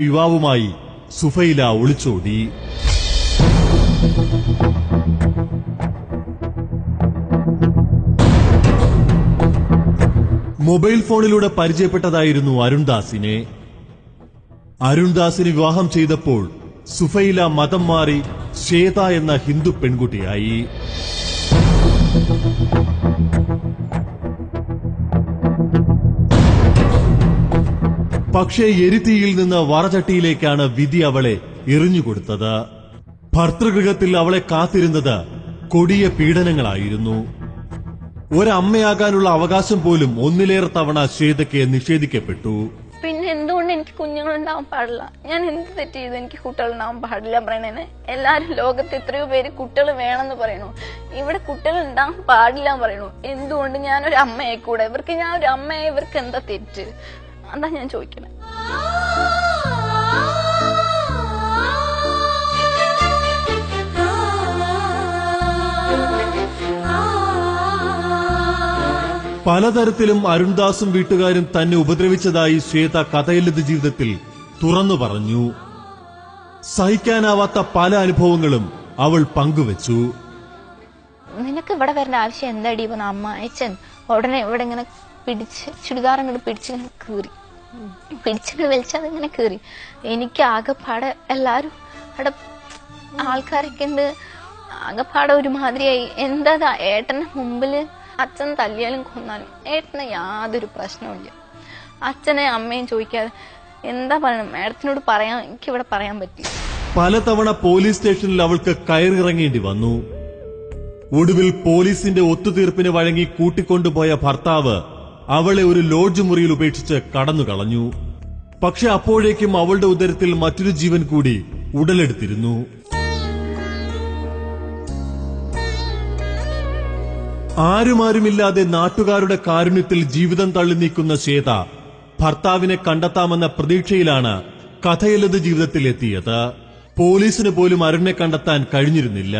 യുവാവുമായി സുഫൈല ഒളിച്ചോടി. മൊബൈൽ ഫോണിലൂടെ പരിചയപ്പെട്ടതായിരുന്നു അരുൺദാസിനെ. അരുൺദാസിന് വിവാഹം ചെയ്തപ്പോൾ സുഫൈല മതം മാറി ശ്വേത എന്ന ഹിന്ദു പെൺകുട്ടിയായി. പക്ഷേ എരുത്തിയിൽ നിന്ന് വറചട്ടിയിലേക്കാണ് വിധി അവളെ എറിഞ്ഞുകൊടുത്തത്. ഭർത്തൃഗൃഹത്തിൽ അവളെ കാത്തിരുന്നത് കൊടിയ പീഡനങ്ങളായിരുന്നു. ഒരമ്മയാകാനുള്ള അവകാശം പോലും ഒന്നിലേറെ തവണ ശ്വേതയ്ക്ക് നിഷേധിക്കപ്പെട്ടു. പിന്നെ എന്തുകൊണ്ട് എനിക്ക് കുഞ്ഞുങ്ങളുണ്ടാവാൻ പാടില്ല? ഞാൻ എന്ത് തെറ്റ് ചെയ്തു എനിക്ക് കുട്ടികളുണ്ടാവാൻ പാടില്ല പറയണേനെ എല്ലാരും ലോകത്ത് എത്രയോ പേര് കുട്ടികൾ വേണമെന്ന് പറയണു ഇവിടെ കുട്ടികൾ ഉണ്ടാവാൻ പാടില്ല പറയണു എന്തുകൊണ്ട് ഞാനൊരു അമ്മയെ കൂടെ ഇവർക്ക് ഞാൻ ഒരു അമ്മയെ ഇവർക്ക് എന്താ തെറ്റ്? അതാ ഞാൻ ചോദിക്കണേ. പലതരത്തിലും അരുൺദാസും വീട്ടുകാരും തന്നെ ഉപദ്രവിച്ചതായി ശ്വേത കഥയില്ലത് ജീവിതത്തിൽ തുറന്നു പറഞ്ഞു. സഹിക്കാനാവാത്ത പല അനുഭവങ്ങളും അവൾ പങ്കുവച്ചു. നിനക്ക് ഇവിടെ വരേണ്ട ആവശ്യം എന്താടി? ഇപ്പൊ അമ്മ അയച്ചൻ ഉടനെ ഇവിടെ ഇങ്ങനെ പിടിച്ച് ചുരിദാർ അങ്ങോട്ട് പിടിച്ച് കീറി. പിടിച്ചിട്ട് വലിച്ചത് ഇങ്ങനെ കീറി. എനിക്ക് ആകെപ്പാടെ എല്ലാരും അവിടെ ആൾക്കാരൊക്കെ ഉണ്ട് ആകെപ്പാടെ ഒരുമാതിരിയായി. എന്താ? ഏട്ടന്റെ മുമ്പിൽ അച്ഛൻ തല്ലിയാലും കൊന്നാലും ഏട്ടന് യാതൊരു പ്രശ്നവുമില്ല. അച്ഛനെ അമ്മയും ചോദിക്കാതെ എന്താ പറയണം? മേഡത്തിനോട് പറയാൻ എനിക്കിവിടെ പറയാൻ പറ്റില്ല. പലതവണ പോലീസ് സ്റ്റേഷനിൽ അവൾക്ക് കയറിറങ്ങേണ്ടി വന്നു. ഒടുവിൽ പോലീസിന്റെ ഒത്തുതീർപ്പിന് വഴങ്ങി കൂട്ടിക്കൊണ്ടുപോയ ഭർത്താവ് അവളെ ഒരു ലോഡ്ജ് മുറിയിൽ ഉപേക്ഷിച്ച് കടന്നു കളഞ്ഞു പക്ഷെ അപ്പോഴേക്കും അവളുടെ ഉദരത്തിൽ മറ്റൊരു ജീവൻ കൂടി ഉടലെടുത്തിരുന്നു. ആരുമാരുമില്ലാതെ നാട്ടുകാരുടെ കാരുണ്യത്തിൽ ജീവിതം തള്ളി നീക്കുന്ന ശ്വേത ഭർത്താവിനെ കണ്ടെത്താമെന്ന പ്രതീക്ഷയിലാണ് കഥയിലത് ജീവിതത്തിൽ എത്തിയത് പോലീസിന് പോലും അരുണിനെ കണ്ടെത്താൻ കഴിഞ്ഞിരുന്നില്ല.